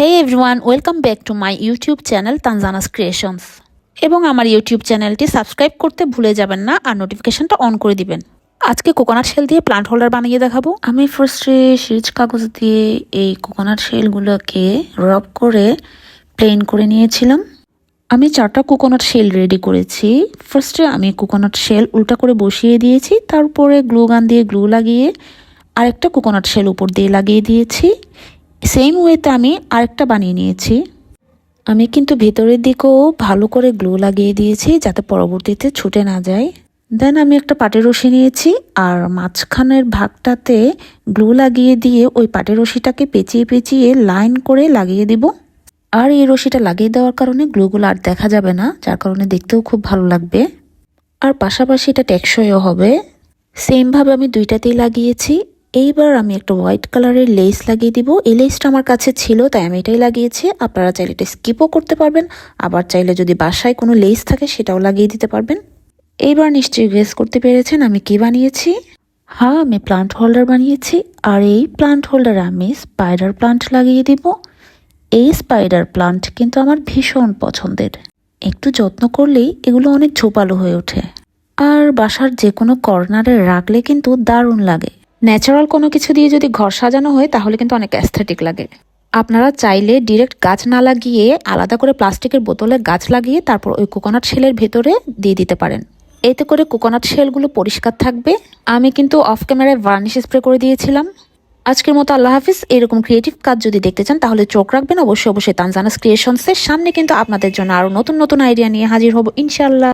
Hey everyone, welcome back to my YouTube channel Tanzana's Creations. এবং আমার YouTube চ্যানেলটি subscribe করতে ভুলে যাবেন না আর নোটিফিকেশনটা অন করে দিবেন। আজকে কোকোনাট শেল দিয়ে প্লান্ট হোল্ডার বানিয়ে দেখাবো। আমি ফার্স্টে সিরিজ কাগজ দিয়ে এই কোকোনাট শেলগুলোকে রব করে প্লেন করে নিয়েছিলাম। আমি চারটা কোকোনাট শেল রেডি করেছি। ফার্স্টে আমি কোকোনাট শেল উল্টা করে বসিয়ে দিয়েছি তারপরে গ্লু গান দিয়ে গ্লু লাগিয়ে আরেকটা কোকোনাট শেল উপর দিয়ে লাগিয়ে দিয়েছি। সেম ওয়েতে আমি আরেকটা বানিয়ে নিয়েছি। আমি কিন্তু ভেতরের দিকেও ভালো করে গ্লো লাগিয়ে দিয়েছি যাতে পরবর্তীতে ছুটে না যায়। দেন আমি একটা পাটের রশি নিয়েছি আর মাঝখানের ভাগটাতে গ্লু লাগিয়ে দিয়ে ওই পাটের রশিটাকে পেঁচিয়ে পেঁচিয়ে লাইন করে লাগিয়ে দিব। আর এই রশিটা লাগিয়ে দেওয়ার কারণে গ্লুগুলো আর দেখা যাবে না, যার কারণে দেখতেও খুব ভালো লাগবে। আর পাশাপাশি এটা টেকসইও হবে। সেমভাবে আমি দুইটাতেই লাগিয়েছি এইবার আমি একটা হোয়াইট কালারের লেস লাগিয়ে দিব। এই লেসটা আমার কাছে ছিল, তাই আমি এটাই লাগিয়েছি। আপনারা চাইলে এটা স্কিপও করতে পারবেন, আবার চাইলে যদি বাসায় কোনো লেস থাকে সেটাও লাগিয়ে দিতে পারবেন। এইবার নিশ্চয়ই গেস করতে পেরেছেন, আমি কি বানিয়েছি? হ্যাঁ আমি প্লান্ট হোল্ডার বানিয়েছি, আর এই প্লান্ট হোল্ডারে আমি স্পাইডার প্লান্ট লাগিয়ে দিব। এই স্পাইডার প্লান্ট কিন্তু আমার ভীষণ পছন্দের। একটু যত্ন করলেই এগুলো অনেক ঝোপালো হয়ে ওঠে। আর বাসার যে কোনো কর্নারে রাখলে কিন্তু দারুণ লাগে। ন্যাচারাল কোনো কিছু দিয়ে যদি ঘর সাজানো হয়, তাহলে কিন্তু অনেক অ্যাস্থেটিক লাগে। আপনারা চাইলে ডিরেক্ট গাছ না লাগিয়ে আলাদা করে প্লাস্টিকের বোতলে গাছ লাগিয়ে তারপর ওই কোকোনাট শেলের ভেতরে দিয়ে দিতে পারেন। এতে করে কোকোনাট শেলগুলো পরিষ্কার থাকবে। আমি কিন্তু অফ ক্যামেরায় ভার্নিশ স্প্রে করে দিয়েছিলাম। আজকের মতো আল্লাহ হাফিজ। এরকম ক্রিয়েটিভ কাজ যদি দেখতে চান, তাহলে চোখ রাখবেন। অবশ্যই অবশ্যই তানজানাস ক্রিয়েশনসের সামনে কিন্তু আপনাদের জন্য আরও নতুন নতুন আইডিয়া নিয়ে হাজির হব ইনশাল্লাহ